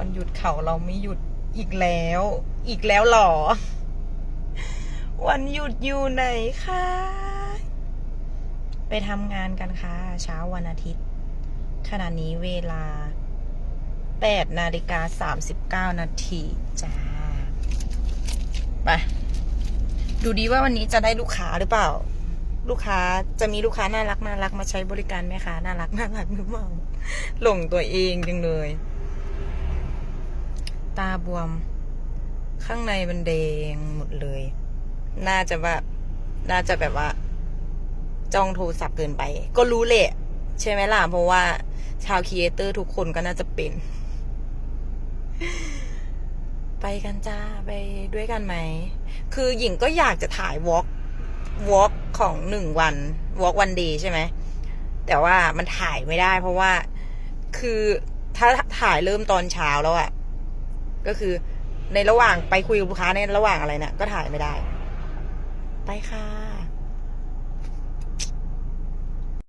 วันหยุดเขาเราไม่หยุดอีกแล้ว อีกแล้วหรอ วันหยุดอยู่ไหนคะไปทำงานกันค่ะ เช้าวันอาทิตย์ ขณะนี้เวลา8นาฬิกา39 นาทีจ้า ไป ดูดีว่าวันนี้จะได้ลูกค้าหรือเปล่า ลูกค้าจะมีลูกค้าน่ารักน่ารักมาใช้บริการไหมคะ น่ารักน่ารักหรือเปล่าหลงตัวเองจังเลย ตาบวม ข้างในมันแดงหมดเลย น่าจะว่า น่าจะแบบว่า จ้องโทรศัพท์เกินไป ก็รู้แหละ ใช่ไหมล่ะ เพราะว่า ชาวครีเอเตอร์ทุกคนก็น่าจะเป็น ไปกันจ้า ไปด้วยกันไหม คือหญิงก็อยากจะถ่ายวอล์กวอล์กของหนึ่งวันวอล์กวันเดย์ใช่ไหม แต่ว่ามันถ่ายไม่ได้ เพราะว่า คือถ้าถ่ายเริ่มตอนเช้าแล้วอะ ก็คือในระหว่างไปคุยกับลูกค้าในระหว่างอะไรเนะี่ยก็ถ่ายไม่ได้ ไปค่ะ